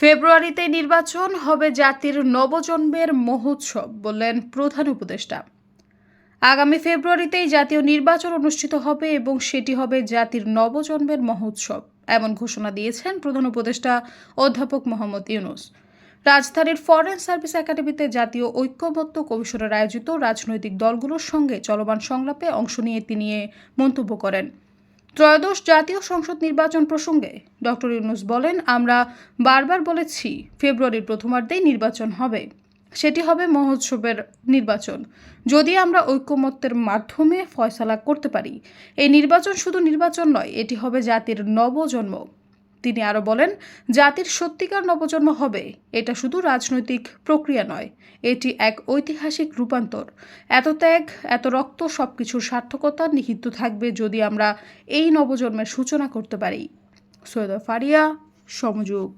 ফেব্রুয়ারিতে নির্বাচন হবে জাতির নবজন্মের মহোৎসব বললেন প্রধান উপদেষ্টা। আগামী ফেব্রুয়ারিতেই জাতীয় নির্বাচন অনুষ্ঠিত হবে এবং সেটি হবে জাতির নবজন্মের মহোৎসব, এমন ঘোষণা দিয়েছেন প্রধান উপদেষ্টা অধ্যাপক মোহাম্মদ ইউনুস। রাজধানীর ফরেন সার্ভিস একাডেমিতে জাতীয় ঐক্যমত্য কমিশনের আয়োজিত রাজনৈতিক দলগুলোর সঙ্গে চলমান সংলাপে অংশ নিয়ে তিনি মন্তব্য করেন। ত্রয়োদশ জাতীয় সংসদ নির্বাচন প্রসঙ্গে ডক্টর ইউনুস বলেন, আমরা বারবার বলেছি ফেব্রুয়ারির প্রথমার্ধেই নির্বাচন হবে। সেটি হবে মহোৎসবের নির্বাচন। যদি আমরা ঐক্যমত্যের মাধ্যমে ফয়সালা করতে পারি, এই নির্বাচন শুধু নির্বাচন নয়, এটি হবে জাতির নবজন্ম। তিনি আরও বলেন, জাতির সত্যিকার নবজন্ম হবে, এটা শুধু রাজনৈতিক প্রক্রিয়া নয়, এটি এক ঐতিহাসিক রূপান্তর। এত ত্যাগ, এত রক্ত সব কিছুর সার্থকতা নিহিত থাকবে যদি আমরা এই নবজন্মের সূচনা করতে পারি। সৈয়দ ফারিয়া, সমযোগ।